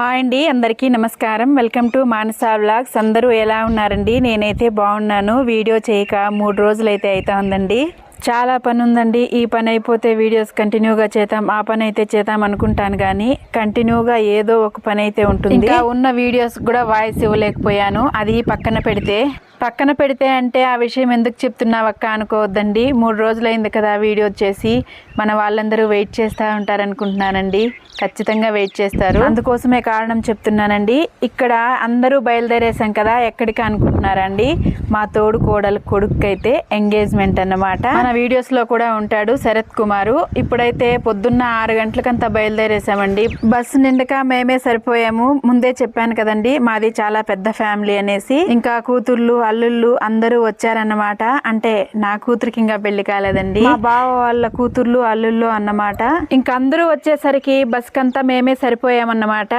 Hi అండి అందరికీ నమస్కారం. వెల్కమ్ టు మానసా బ్లాగ్స్ అందరూ ఎలా ఉన్నారండి? నేనైతే బాగున్నాను. వీడియో చేయక మూడు రోజులైతే అయితే ఉందండి చాలా పని ఉందండి ఈ పని అయిపోతే వీడియోస్ కంటిన్యూగా చేద్దాం ఆ పని అయితే చేద్దాం అనుకుంటాను కానీ కంటిన్యూగా ఏదో ఒక పని అయితే ఉంటుంది. ఇంకా ఉన్న వీడియోస్ కూడా వాయిస్ ఇవ్వలేకపోయాను. అది పక్కన పెడితే పక్కన పెడితే అంటే ఆ విషయం ఎందుకు చెప్తున్నావు అక్క అనుకోవద్దండి. మూడు రోజులైంది కదా వీడియో వచ్చేసి. మన వాళ్ళందరూ వెయిట్ చేస్తూ ఉంటారనుకుంటున్నానండి ఖచ్చితంగా వెయిట్ చేస్తారు. అందుకోసమే కారణం చెప్తున్నానండి. ఇక్కడ అందరూ బయలుదేరేసాం కదా ఎక్కడికి అనుకుంటున్నారండి? మా తోడు కోడల కొడుకు అయితే ఎంగేజ్మెంట్ అన్నమాట. మన వీడియోస్లో కూడా ఉంటాడు శరత్ కుమారు. ఇప్పుడైతే పొద్దున్న ఆరు గంటలకంతా బయలుదేరేసామండి బస్సు నిండక మేమే సరిపోయాము. ముందే చెప్పాను కదండి మాది చాలా పెద్ద ఫ్యామిలీ అనేసి. ఇంకా కూతుర్లు అల్లుళ్ళు అందరూ వచ్చారన్నమాట. అంటే నా కూతురికి ఇంకా పెళ్ళి కాలేదండి. మా బావ వాళ్ళ కూతుర్లు అల్లుళ్ళు అన్నమాట. ఇంకందరూ అందరూ వచ్చేసరికి బస్కంతా మేమే సరిపోయామన్నమాట.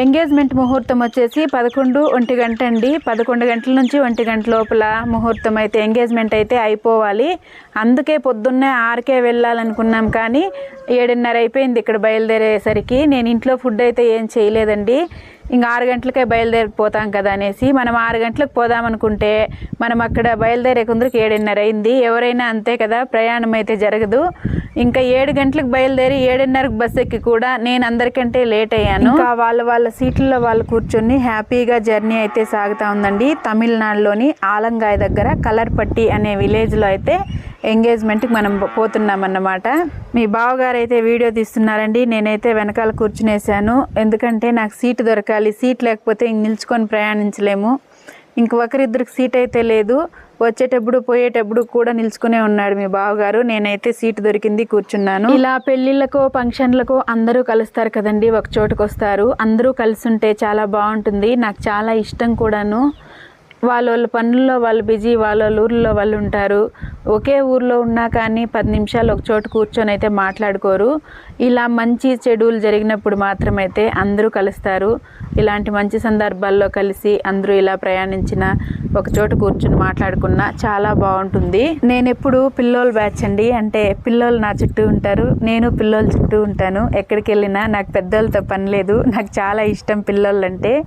ఎంగేజ్మెంట్ ముహూర్తం వచ్చేసి పదకొండు ఒంటి గంట అండి. పదకొండు గంటల నుంచి ఒంటి గంట లోపల ముహూర్తం అయితే ఎంగేజ్మెంట్ అయితే అయిపోవాలి. అందుకే పొద్దున్నే ఆరుకే వెళ్ళాలనుకున్నాం కానీ ఏడున్నర అయిపోయింది ఇక్కడ బయలుదేరేసరికి. నేను ఇంట్లో ఫుడ్ అయితే ఏం చేయలేదండి. ఇంకా ఆరు గంటలకే బయలుదేరిపోతాం కదా అనేసి మనం ఆరు గంటలకు పోదాం అనుకుంటే మనం అక్కడ బయలుదేరే కొందరికి ఏడున్నర అయింది. ఎవరైనా అంతే కదా ప్రయాణం అయితే జరగదు. ఇంకా ఏడు గంటలకు బయలుదేరి ఏడున్నరకు బస్ ఎక్కి కూడా నేను అందరికంటే లేట్ అయ్యాను. ఇంకా వాళ్ళ వాళ్ళ సీట్లలో వాళ్ళు కూర్చొని హ్యాపీగా జర్నీ అయితే సాగుతా ఉందండి. తమిళనాడులోని ఆలంగాయ్ దగ్గర కలర్పట్టి అనే విలేజ్లో అయితే ఎంగేజ్మెంట్కి మనం పోతున్నాం అన్నమాట మీ బావగారు అయితే వీడియో తీస్తున్నారండి. నేనైతే వెనకాల కూర్చునేసాను ఎందుకంటే నాకు సీట్ దొరకాలి సీట్ లేకపోతే ఇంక నిల్చుకొని ప్రయాణించలేము. ఇంకొకరిద్దరికి సీట్ అయితే లేదు. వచ్చేటప్పుడు పోయేటప్పుడు కూడా నిల్చుకునే ఉన్నాడు మీ బావగారు. నేనైతే సీట్ దొరికింది కూర్చున్నాను. ఇలా పెళ్ళిళ్ళకో ఫంక్షన్లకు అందరూ కలుస్తారు కదండి ఒక చోటుకు వస్తారు. అందరూ కలిసి ఉంటే చాలా బాగుంటుంది. నాకు చాలా ఇష్టం కూడాను. వాళ్ళ వాళ్ళ పనుల్లో వాళ్ళు బిజీ వాళ్ళ వాళ్ళ ఊర్లో వాళ్ళు ఉంటారు. ఒకే ఊర్లో ఉన్నా కానీ పది నిమిషాలు ఒక చోట కూర్చొని అయితే మాట్లాడుకోరు. ఇలా మంచి చెడులు జరిగినప్పుడు మాత్రమైతే అందరూ కలుస్తారు. ఇలాంటి మంచి సందర్భాల్లో కలిసి అందరూ ఇలా ప్రయాణించిన ఒక చోట కూర్చొని మాట్లాడుకున్నా చాలా బాగుంటుంది. నేను ఎప్పుడు పిల్లోలు బ్యాచ్ అండి. అంటే పిల్లోలు నా చుట్టూ ఉంటారు. నేను పిల్లోల చుట్టూ ఉంటాను. ఎక్కడికి వెళ్ళినా నాకు పెద్దోళ్ళతో పని లేదు. నాకు చాలా ఇష్టం పిల్లోళ్ళు అంటే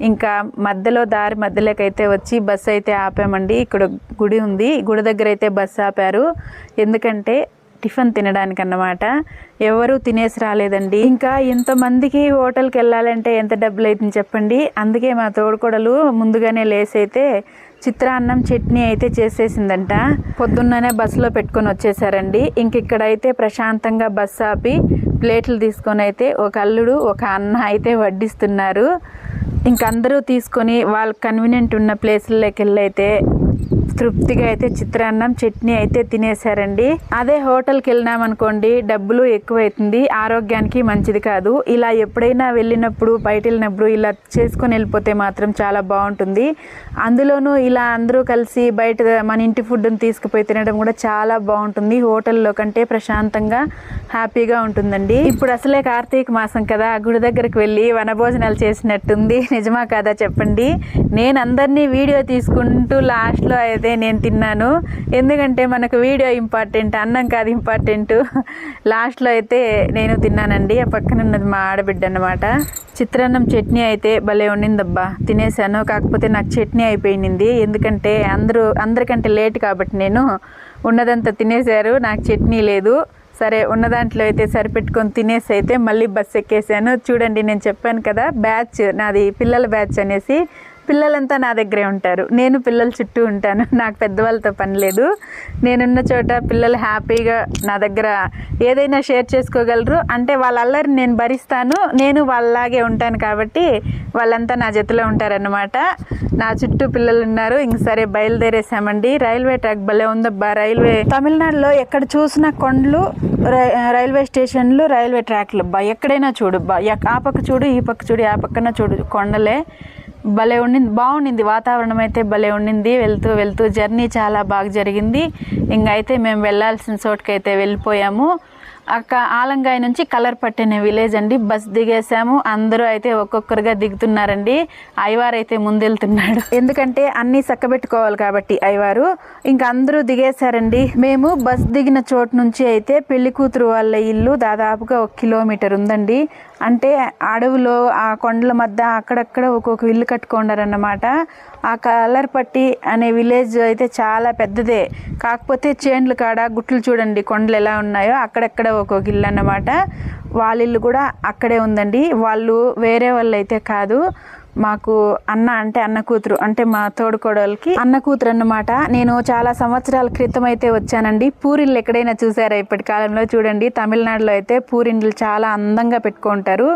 ఇంకా మధ్యలో దారి మధ్యలోకైతే వచ్చి బస్సు అయితే ఆపామండి. ఇక్కడ గుడి ఉంది. గుడి దగ్గర అయితే బస్సు ఆపారు. ఎందుకంటే టిఫిన్ తినడానికి అన్నమాట ఎవరు తినేసి రాలేదండి. ఇంకా ఇంతమందికి హోటల్కి వెళ్ళాలంటే ఎంత డబ్బులు అవుతుంది చెప్పండి. అందుకే మా తోడుకోడలు ముందుగానే లేసైతే అయితే చిత్రాన్నం చట్నీ అయితే చేసేసిందంట. పొద్దున్ననే బస్సులో పెట్టుకొని వచ్చేసారండి. ఇంక ఇక్కడైతే ప్రశాంతంగా బస్సు ఆపి ప్లేట్లు తీసుకొని అయితే ఒక అల్లుడు ఒక అన్న అయితే వడ్డిస్తున్నారు. ఇంకందరూ తీసుకొని వాళ్ళకి కన్వీనియంట్ ఉన్న ప్లేసుల్లోకి వెళ్ళైతే తృప్తిగా అయితే చిత్రాన్నం చట్నీ అయితే తినేసారండి అదే హోటల్కి వెళ్ళినాం అనుకోండి డబ్బులు ఎక్కువ అవుతుంది ఆరోగ్యానికి మంచిది కాదు. ఇలా ఎప్పుడైనా వెళ్ళినప్పుడు బయట వెళ్ళినప్పుడు ఇలా చేసుకొని వెళ్ళిపోతే మాత్రం చాలా బాగుంటుంది. అందులోనూ ఇలా అందరూ కలిసి బయట మన ఇంటి ఫుడ్ని తీసుకుపోయి తినడం కూడా చాలా బాగుంటుంది. హోటల్లో కంటే ప్రశాంతంగా హ్యాపీగా ఉంటుందండి. ఇప్పుడు అసలే కార్తీక మాసం కదా గుడి దగ్గరికి వెళ్ళి వనభోజనాలు చేసినట్టుంది. నిజమా కాదా చెప్పండి? నేను అందరినీ వీడియో తీసుకుంటూ లాస్ట్లో అయితే నేను తిన్నాను. ఎందుకంటే మనకు వీడియో ఇంపార్టెంట్ అన్నం కాదు ఇంపార్టెంట్. లాస్ట్లో అయితే నేను తిన్నానండి. ఆ పక్కన ఉన్నది మా ఆడబిడ్డ అనమాట చిత్రాన్నం చట్నీ అయితే భలే ఉండిందబ్బా. తినేసాను కాకపోతే నాకు చట్నీ అయిపోయింది. ఎందుకంటే అందరూ అందరికంటే లేట్ కాబట్టి నేను ఉన్నదంతా తినేశారు. నాకు చట్నీ లేదు. సరే ఉన్న దాంట్లో అయితే సరిపెట్టుకొని తినేసి అయితే మళ్ళీ బస్సు ఎక్కేసాను చూడండి నేను చెప్పాను కదా బ్యాచ్ నాది పిల్లల బ్యాచ్ అనేసి పిల్లలంతా నా దగ్గరే ఉంటారు. నేను పిల్లల చుట్టూ ఉంటాను. నాకు పెద్దవాళ్ళతో పని లేదు. నేనున్న చోట పిల్లలు హ్యాపీగా నా దగ్గర ఏదైనా షేర్ చేసుకోగలరు. అంటే వాళ్ళ అల్లరి నేను భరిస్తాను. నేను వాళ్ళలాగే ఉంటాను కాబట్టి వాళ్ళంతా నా జతలో ఉంటారన్నమాట. నా చుట్టూ పిల్లలు ఉన్నారు. ఇంక సరే బయలుదేరేసామండి. రైల్వే ట్రాక్ భలే ఉందబ్బా రైల్వే తమిళనాడులో ఎక్కడ చూసినా కొండలు రై- రైల్వే స్టేషన్లు రైల్వే ట్రాక్లు బా ఎక్కడైనా చూడు బా ఎక్- ఆ పక్క చూడు ఈ పక్క చూడు ఆ పక్కన చూడు కొండలే. భలే ఉండింది బాగుండింది. వాతావరణం అయితే భలే ఉండింది. వెళ్తూ వెళ్తూ జర్నీ చాలా బాగా జరిగింది. ఇంక అయితే మేము వెళ్ళాల్సిన చోటుకైతే వెళ్ళిపోయాము. అక్క ఆలంగాయ నుంచి కలర్ పట్టిన విలేజ్ అండి. బస్ దిగేసాము అందరూ అయితే ఒక్కొక్కరుగా దిగుతున్నారండి. అయ్యవారు అయితే ముందెళ్తున్నాడు. ఎందుకంటే అన్నీ చక్కబెట్టుకోవాలి కాబట్టి ఐవారు. ఇంకా అందరూ దిగేశారండి. మేము బస్ దిగిన చోటు నుంచి అయితే పెళ్ళి కూతురు వాళ్ళ ఇల్లు దాదాపుగా ఒక కిలోమీటర్ ఉందండి. అంటే అడవిలో ఆ కొండల మధ్య అక్కడక్కడ ఒక్కొక్క ఇల్లు కట్టుకున్నారన్నమాట. ఆ కలర్ పట్టి అనే విలేజ్ అయితే చాలా పెద్దదే. కాకపోతే చేన్లు కాడ గుట్లు చూడండి కొండలు ఎలా ఉన్నాయో అక్కడక్కడ ఒక్కొక్క ఇల్లు అన్నమాట. వాళ్ళ ఇల్లు కూడా అక్కడే ఉందండి. వాళ్ళు వేరే వాళ్ళు అయితే కాదు. మాకు అన్న అంటే అన్న కూతురు అంటే మా తోడుకోడలకి అన్న కూతురు అన్నమాట. నేను చాలా సంవత్సరాల క్రితం అయితే వచ్చానండి. పూరిళ్ళు ఎక్కడైనా చూసారా ఇప్పటి కాలంలో చూడండి. తమిళనాడులో అయితే పూరిండ్లు చాలా అందంగా పెట్టుకుంటారు.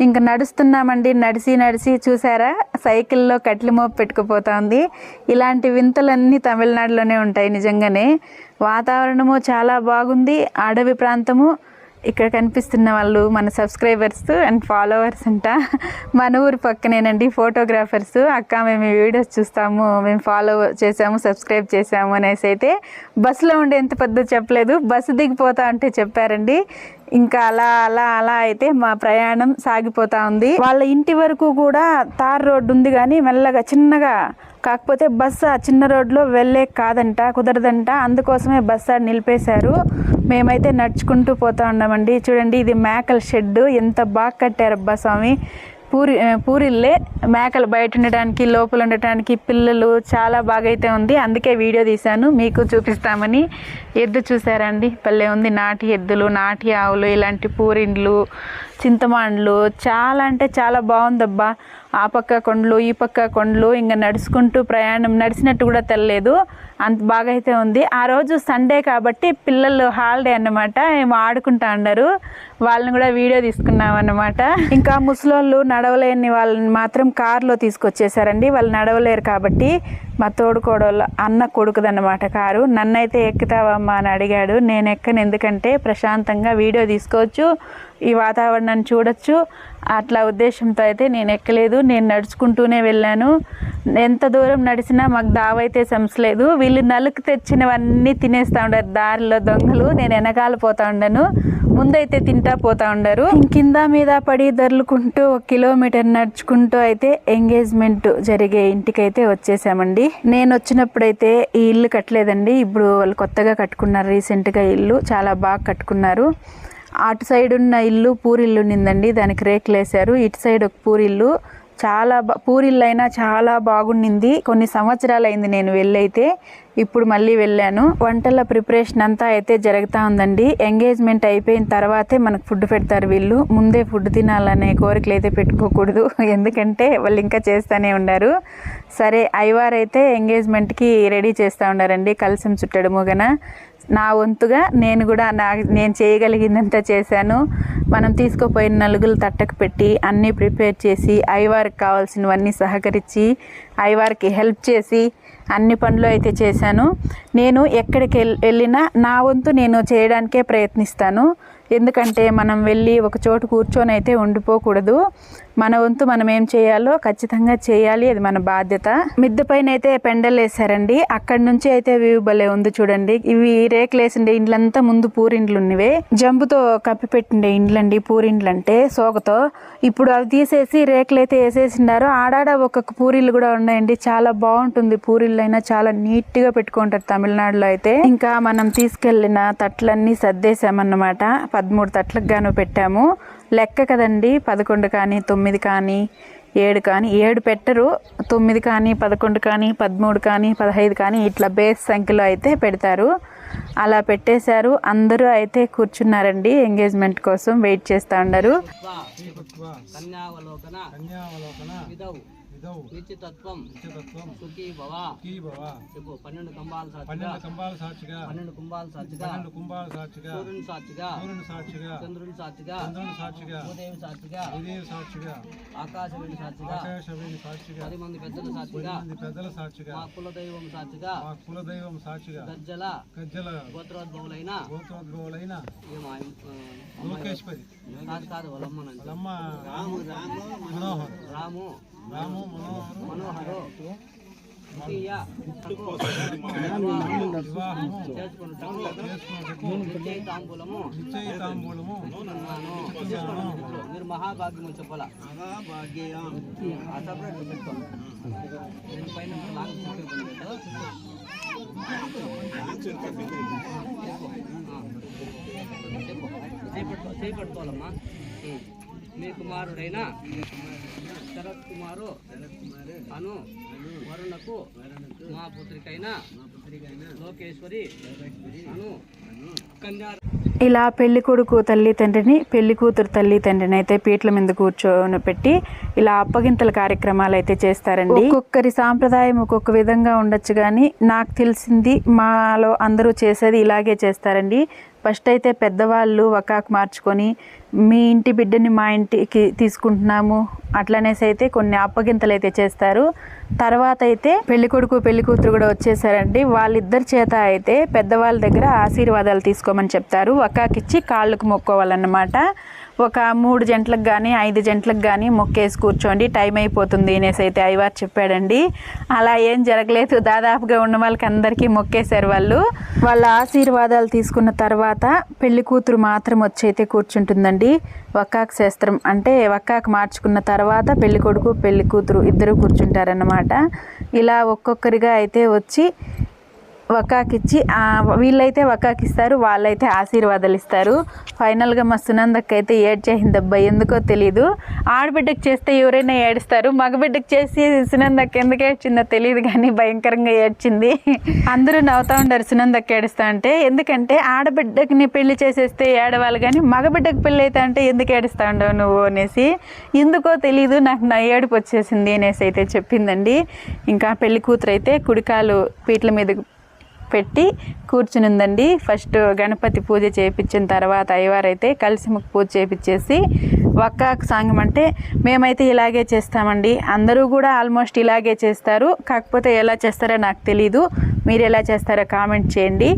ఇంకా నడుస్తున్నామండి. నడిచి నడిచి చూసారా? సైకిల్లో కట్లి మోపు పెట్టుకుపోతా ఉంది ఇలాంటి వింతలన్నీ తమిళనాడులోనే ఉంటాయి నిజంగానే. వాతావరణము చాలా బాగుంది. అడవి ప్రాంతము ఇక్కడ కనిపిస్తున్న వాళ్ళు మన సబ్స్క్రైబర్స్ అండ్ ఫాలోవర్స్ అంట. మన ఊరు పక్కనేనండి ఫోటోగ్రాఫర్స్ అక్క మేము ఈ వీడియోస్ చూస్తాము మేము ఫాలో చేసాము సబ్స్క్రైబ్ చేసాము అనేసి అయితే బస్సులో ఉండే ఎంత పెద్ద చెప్పలేదు. బస్సు దిగిపోతా అంటే చెప్పారండి. ఇంకా అలా అలా అలా అయితే మా ప్రయాణం సాగిపోతా ఉంది. వాళ్ళ ఇంటి వరకు కూడా తార్ రోడ్డు ఉంది కానీ మెల్లగా చిన్నగా కాకపోతే బస్సు ఆ చిన్న రోడ్లో వెళ్ళే కాదంట కుదరదంట. అందుకోసమే బస్సు ఆడ నిలిపేశారు. మేమైతే నడుచుకుంటూ పోతా ఉన్నామండి. చూడండి ఇది మేకల షెడ్ ఎంత బాగా కట్టారు అబ్బా స్వామి. పూరి పూరిల్లే మేకలు బయట ఉండటానికి లోపల ఉండటానికి పిల్లలు చాలా బాగా అయితే ఉంది. అందుకే వీడియో తీశాను. మీకు చూపిస్తామని. ఎద్దు చూసారండి? భలే ఉంది. నాటి ఎద్దులు నాటి ఆవులు ఇలాంటి పూరిండ్లు చింతమాండ్లు. చాలా అంటే చాలా బాగుందబ్బా. ఆ పక్క కొండలు ఈ పక్క కొండలు ఇంకా నడుచుకుంటూ ప్రయాణం నడిచినట్టు కూడా తెల్లలేదు అంత బాగా అయితే ఉంది. ఆ రోజు సండే కాబట్టి పిల్లలు హాలిడే అన్నమాట. ఏమో ఆడుకుంటా ఉన్నారు వాళ్ళని కూడా వీడియో తీసుకున్నాం అన్నమాట. ఇంకా ముసలోళ్ళు నడవలేని వాళ్ళని మాత్రం కారులో తీసుకొచ్చేసారండి. వాళ్ళు నడవలేరు కాబట్టి మా తోడుకోడోళ్ళ అన్న కొడుకుదన్నమాట కారు. నన్నైతే ఎక్కుతావమ్మా అని అడిగాడు. నేను ఎక్కను ఎందుకంటే ప్రశాంతంగా వీడియో తీసుకోవచ్చు. ఈ వాతావరణాన్ని చూడొచ్చు. అట్లా ఉద్దేశంతో అయితే నేను ఎక్కలేదు. నేను నడుచుకుంటూనే వెళ్ళాను. ఎంత దూరం నడిచినా మాకు దావైతే సంసలేదు వీళ్ళు నలుకు తెచ్చినవన్నీ తినేస్తూ ఉండారు. దారిలో దొంగలు. నేను వెనకాల పోతా ఉండను. ముందైతే తింటా పోతా ఉండారు. కింద మీద పడి దొర్లుకుంటూ ఒక కిలోమీటర్ నడుచుకుంటూ అయితే ఎంగేజ్మెంట్ జరిగే ఇంటికైతే వచ్చేసామండి. నేను వచ్చినప్పుడైతే ఈ ఇల్లు కట్టలేదండి. ఇప్పుడు వాళ్ళు కొత్తగా కట్టుకున్నారు. రీసెంట్గా ఇల్లు చాలా బాగా కట్టుకున్నారు. అటు సైడ్ ఉన్న ఇల్లు పూరిల్లు ఉన్నిందండి. దానికి రేకులు వేశారు. ఇటు సైడ్ ఒక పూరిల్లు చాలా బా పూరిల్లు అయినా చాలా బాగుండింది. కొన్ని సంవత్సరాలు అయింది నేను వెళ్ళైతే. ఇప్పుడు మళ్ళీ వెళ్ళాను. వంటల ప్రిపరేషన్ అంతా అయితే జరుగుతూ ఉందండి. ఎంగేజ్మెంట్ అయిపోయిన తర్వాతే మనకు ఫుడ్ పెడతారు వీళ్ళు. ముందే ఫుడ్ తినాలనే కోరికలు అయితే పెట్టుకోకూడదు. ఎందుకంటే వాళ్ళు ఇంకా చేస్తూనే ఉన్నారు సరే ఐవార్ అయితే ఎంగేజ్మెంట్కి రెడీ చేస్తూ ఉన్నారండి. కలసం చుట్టడు ముగన. నా వంతుగా నేను కూడా నా నేను చేయగలిగిందంతా చేశాను. మనం తీసుకుపోయిన నలుగులు తట్టకు పెట్టి అన్నీ ప్రిపేర్ చేసి ఐవారికి కావాల్సినవన్నీ సహకరించి ఐవారికి హెల్ప్ చేసి అన్ని పనులు అయితే చేశాను. నేను ఎక్కడికి వెళ్ళినా నా వంతు నేను చేయడానికే ప్రయత్నిస్తాను. ఎందుకంటే మనం వెళ్ళి ఒక చోటు కూర్చొని అయితే ఉండిపోకూడదు. మన వంతు మనం ఏం చేయాలో ఖచ్చితంగా చేయాలి అది మన బాధ్యత. మిద్దె పైన అయితే పెండలు వేసారండి అక్కడి నుంచి అయితే వ్యూ భలే ఉంది చూడండి. ఇవి రేకులు వేసిండే ఇండ్లంతా ముందు పూరిండ్లు ఉన్నవే జంబుతో కప్పి పెట్టిండే ఇండ్లండి పూరిండ్లు అంటే సోగతో ఇప్పుడు అవి తీసేసి రేకులు అయితే వేసేసిండారు ఆడాడ ఒక్కొక్క పూరిళ్ళు కూడా ఉన్నాయండి. చాలా బాగుంటుంది పూరిళ్ళు అయినా చాలా నీట్గా పెట్టుకుంటారు తమిళనాడులో అయితే. ఇంకా మనం తీసుకెళ్ళిన తట్లన్నీ సర్దేశామన్నమాట. పదమూడు తట్లకు గాను పెట్టాము. లెక్క కదండి. పదకొండు కానీ తొమ్మిది కానీ ఏడు కానీ ఏడు పెట్టరు. తొమ్మిది కానీ పదకొండు కానీ పదమూడు కానీ పదహైదు కానీ ఇట్లా బేస్ సంఖ్యలో అయితే పెడతారు. అలా పెట్టేశారు. అందరూ అయితే కూర్చున్నారండి. ఎంగేజ్మెంట్ కోసం వెయిట్ చేస్తూ ఉన్నారు. నిత్యతత్వం. సుఖీ భవ. చెప్పు పన్నెండు కంబాల సాక్షిగా. పన్నెండు కంబాల సాక్షిగా. పన్నెండు కుంభాల సాక్షిగా. పన్నెండు కుంభాల సాక్షిగా. సూర్యుని సాక్షిగా. సూర్యుని సాక్షిగా. చంద్రుని సాక్షిగా. చంద్రుని సాక్షిగా. భూదేవి సాక్షిగా. ఉదయ సాక్షిగా. ఆకాశవేణి సాక్షిగా. ఆకాశవేణి సాక్షిగా. పది మంది పెద్దల సాక్షిగా. మంది పెద్దల సాక్షిగా. మా కులదైవం సాక్షిగా. మా కులదైవం సాక్షిగా. గజ్జల. గజ్జల. గోత్రోద్భవులైన. గోత్రోద్భవులైన. లోకేశ్వరి కాదు కాదు వాళ్ళమ్మనంటే వాళ్ళమ్మ. మనోహర్. రాము. రాము మనోహర్ వివాహము తాంబూలము నిశ్చయ తాంబూలము. మీరు మహాభాగ్యము చెప్పాల పెట్టుకో నేను పైన లాంగ్ మీ కుమారుడైన శరత్ కుమారు అను వరుణకు మా పుత్రికైన లోకేశ్వరి అను కన్యా ఇలా పెళ్ళి కొడుకు తల్లి తండ్రిని పెళ్ళి కూతురు తల్లి తండ్రిని అయితే పీటల మీద కూర్చొని పెట్టి ఇలా అప్పగింతల కార్యక్రమాలు అయితే చేస్తారండి. ఒక్కొక్కరి సాంప్రదాయం ఒక్కొక్క విధంగా ఉండొచ్చు కానీ నాకు తెలిసింది మాలో అందరూ చేసేది ఇలాగే చేస్తారండి. ఫస్ట్ అయితే పెద్దవాళ్ళు వకాకు మార్చుకొని మీ ఇంటి బిడ్డని మా ఇంటికి తీసుకుంటున్నాము అట్లనేసి అయితే కొన్ని అప్పగింతలు అయితే చేస్తారు. తర్వాత అయితే పెళ్ళి కొడుకు పెళ్ళి కూతురు కూడా వచ్చేసారండి. వాళ్ళిద్దరి చేత అయితే పెద్దవాళ్ళ దగ్గర ఆశీర్వాదాలు తీసుకోమని చెప్తారు. వకాకిచ్చి కాళ్ళకు మొక్కోవాలన్నమాట. ఒక మూడు జంటలకు కానీ ఐదు జంటలకు కానీ మొక్కేసి కూర్చోండి. టైం అయిపోతుంది అనేసి అయితే అయ్యవారు చెప్పాడండి. అలా ఏం జరగలేదు. దాదాపుగా ఉన్న వాళ్ళకి అందరికీ మొక్కేశారు వాళ్ళు. వాళ్ళ ఆశీర్వాదాలు తీసుకున్న తర్వాత పెళ్ళి కూతురు మాత్రం వచ్చి అయితే కూర్చుంటుందండి. వక్కాకు శాస్త్రం అంటే వక్కాకు మార్చుకున్న తర్వాత పెళ్ళి కొడుకు పెళ్ళి కూతురు ఇద్దరు కూర్చుంటారన్నమాట. ఇలా ఒక్కొక్కరిగా అయితే వచ్చి వకాకిచ్చి ఆ, వీళ్ళైతే వకాకిస్తారు వాళ్ళైతే ఆశీర్వాదాలు ఇస్తారు ఫైనల్గా మా సునందక్క అయితే ఏడ్చేసింది అబ్బాయి ఎందుకో తెలీదు. ఆడబిడ్డకి చేస్తే ఎవరైనా ఏడుస్తారు మగబిడ్డకి చేసి సునందక్క ఎందుకు ఏడ్చిందో తెలియదు కానీ భయంకరంగా ఏడ్చింది. అందరూ నవ్వుతూ ఉండరు సునందక్క ఏడుస్తా అంటే. ఎందుకంటే ఆడబిడ్డకి పెళ్ళి చేసేస్తే ఏడవాలి కానీ మగబిడ్డకు పెళ్ళి అయితే అంటే ఎందుకు ఏడుస్తా ఉండవు నువ్వు అనేసి. ఎందుకో తెలీదు నాకు నా ఏడుపు వచ్చేసింది అనేసి అయితే చెప్పిందండి. ఇంకా పెళ్ళి కూతురు అయితే కుడికాలు పీట్ల మీద పెట్టి కూర్చునిందండి. ఫస్ట్ గణపతి పూజ చేయించిన తర్వాత అయ్యవారు అయితే కలిసి ముక్కు పూజ చేయించేసి ఒక్క సాంగం అంటే మేమైతే ఇలాగే చేస్తామండి. అందరూ కూడా ఆల్మోస్ట్ ఇలాగే చేస్తారు. కాకపోతే ఎలా చేస్తారో నాకు తెలీదు. మీరు ఎలా చేస్తారో కామెంట్ చేయండి.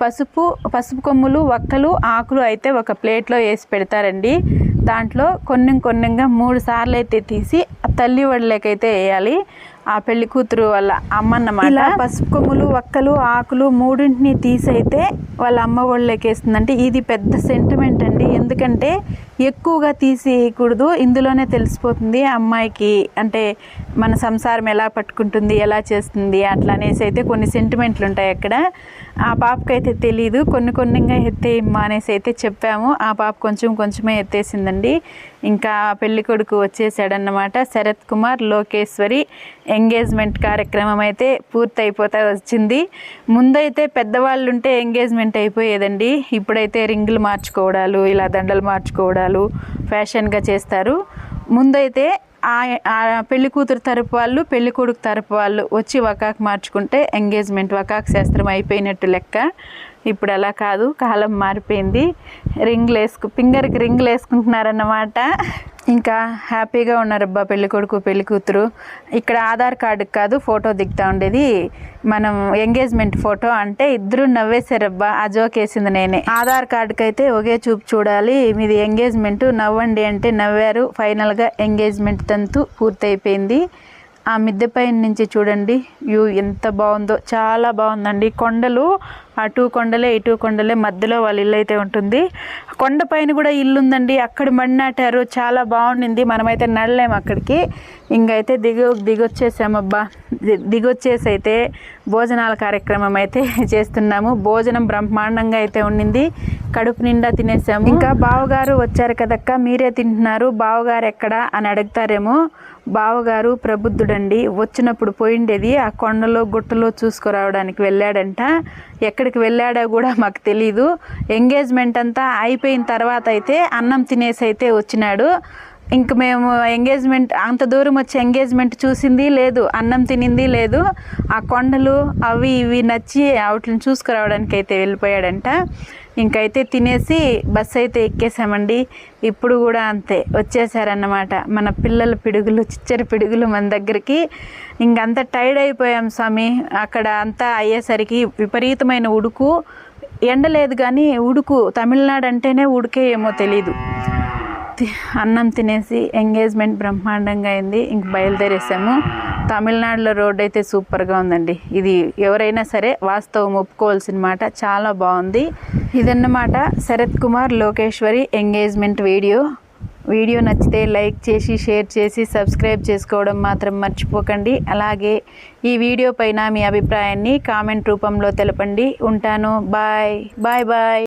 పసుపు పసుపు కొమ్ములు వక్కలు ఆకులు అయితే ఒక ప్లేట్లో వేసి పెడతారండి. దాంట్లో కొన్ని కొన్నిగా మూడు సార్లు అయితే తీసి తల్లి వడలేకైతే వేయాలి. ఆ పెళ్ళి కూతురు వాళ్ళ అమ్మ అన్నమాట పసుపు కొమ్ములు వక్కలు ఆకులు మూడింటిని తీసైతే వాళ్ళ అమ్మ ఒళ్ళకి వేస్తుందంటే ఇది పెద్ద సెంటిమెంట్ అండి. ఎందుకంటే ఎక్కువగా తీసేయకూడదు. ఇందులోనే తెలిసిపోతుంది అమ్మాయికి అంటే మన సంసారం ఎలా పట్టుకుంటుంది ఎలా చేస్తుంది అట్లా అనేసి అయితే కొన్ని సెంటిమెంట్లు ఉంటాయి అక్కడ. ఆ పాపకైతే తెలియదు కొన్ని కొన్నిగా ఎత్తేయమ్మా అనేసి అయితే చెప్పాము. ఆ పాప కొంచెం కొంచెమే ఎత్తేసిందండి. ఇంకా పెళ్ళి కొడుకు వచ్చేసాడన్నమాట. శరత్ కుమార్ లోకేశ్వరి ఎంగేజ్మెంట్ కార్యక్రమం అయితే పూర్తయిపోతా వచ్చింది. ముందైతే పెద్దవాళ్ళు ఉంటే ఎంగేజ్మెంట్ అయిపోయేదండి. ఇప్పుడైతే రింగులు మార్చుకోవడాలు ఇలా దండలు మార్చుకోవడాలు ఫ్యాషన్గా చేస్తారు. ముందైతే ఆ ఆ పెళ్ళి కూతురు తరపు వాళ్ళు పెళ్ళి కొడుకు తరపు వాళ్ళు వచ్చి వకాకు మార్చుకుంటే ఎంగేజ్మెంట్ వకాకు శాస్త్రం అయిపోయినట్టు లెక్క. ఇప్పుడు అలా కాదు కాలం మారిపోయింది. రింగ్లు వేసుకు ఫింగర్కి రింగ్లు వేసుకుంటున్నారన్నమాట. ఇంకా హ్యాపీగా ఉన్నారబ్బా పెళ్ళి కొడుకు పెళ్ళి కూతురు. ఇక్కడ ఆధార్ కార్డుకి కాదు ఫోటో దిగుతా ఉండేది. మనం ఎంగేజ్మెంట్ ఫోటో అంటే ఇద్దరు నవ్వేశారబ్బా. ఆ జోక్ వేసింది నేనే. ఆధార్ కార్డుకి అయితే ఒకే చూపు చూడాలి. మీది ఎంగేజ్మెంట్ నవ్వండి అంటే నవ్వారు. ఫైనల్గా ఎంగేజ్మెంట్ తంతు పూర్తయిపోయింది. ఆ మిద్దె పైన నుంచి చూడండి. వ్యూ ఎంత బాగుందో చాలా బాగుందండి. కొండలు అటు కొండలే ఇటు కొండలే మధ్యలో వాళ్ళ ఇల్లు అయితే ఉంటుంది. కొండ పైన కూడా ఇల్లు ఉందండి. అక్కడ మడి నాటారు. చాలా బాగుండింది. మనమైతే నడలేము అక్కడికి. ఇంకైతే దిగు దిగొచ్చేసామబ్బా ది- దిగొచ్చేసి అయితే భోజనాల కార్యక్రమం అయితే చేస్తున్నాము. భోజనం బ్రహ్మాండంగా అయితే ఉండింది. కడుపు నిండా తినేసాము. ఇంకా బావగారు వచ్చారు కదక్క. మీరే తింటున్నారు. బావగారు ఎక్కడ అని అడుగుతారేమో. బావగారు ప్రబుద్ధుడండి. వచ్చినప్పుడు పోయిండేది. ఆ కొండలో గుట్టలో చూసుకురావడానికి వెళ్ళాడంట. ఎక్కడికి వెళ్ళాడో కూడా మాకు తెలీదు. ఎంగేజ్మెంట్ అంతా అయిపోయిన తర్వాత అయితే అన్నం తినేసి అయితే వచ్చినాడు. ఇంక మేము ఎంగేజ్మెంట్ అంత దూరం వచ్చి ఎంగేజ్మెంట్ చూసింది లేదు అన్నం తినింది లేదు. ఆ కొండలు అవి ఇవి నచ్చి వాటిని చూసుకురావడానికి అయితే వెళ్ళిపోయాడంట. ఇంకైతే తినేసి బస్సు అయితే ఎక్కేసామండి. ఇప్పుడు కూడా అంతే వచ్చేసారన్నమాట. మన పిల్లల పిడుగులు చిచ్చరి పిడుగులు మన దగ్గరికి. ఇంకంతా టైర్డ్ అయిపోయాం స్వామి. అక్కడ అంతా అయ్యేసరికి విపరీతమైన ఉడుకు. ఎండ లేదు కానీ ఉడుకు. తమిళనాడు అంటేనే ఉడికే ఏమో తెలీదు. అన్నం తినేసి ఎంగేజ్మెంట్ బ్రహ్మాండంగా అయింది. ఇంక బయలుదేరేసాము. తమిళనాడులో రోడ్ అయితే సూపర్గా ఉందండి. ఇది ఎవరైనా సరే వాస్తవం ఒప్పుకోవాల్సిన మాట. చాలా బాగుంది. ఇదన్నమాట Sarath Kumar Lokeshwari engagement video. Video నచ్చితే లైక్ చేసి షేర్ చేసి సబ్స్క్రైబ్ చేసుకోవడం మాత్రం మర్చిపోకండి. అలాగే ఈ వీడియో పైన మీ అభిప్రాయాన్ని కామెంట్ రూపంలో తెలపండి. ఉంటాను. బాయ్. Bye bye.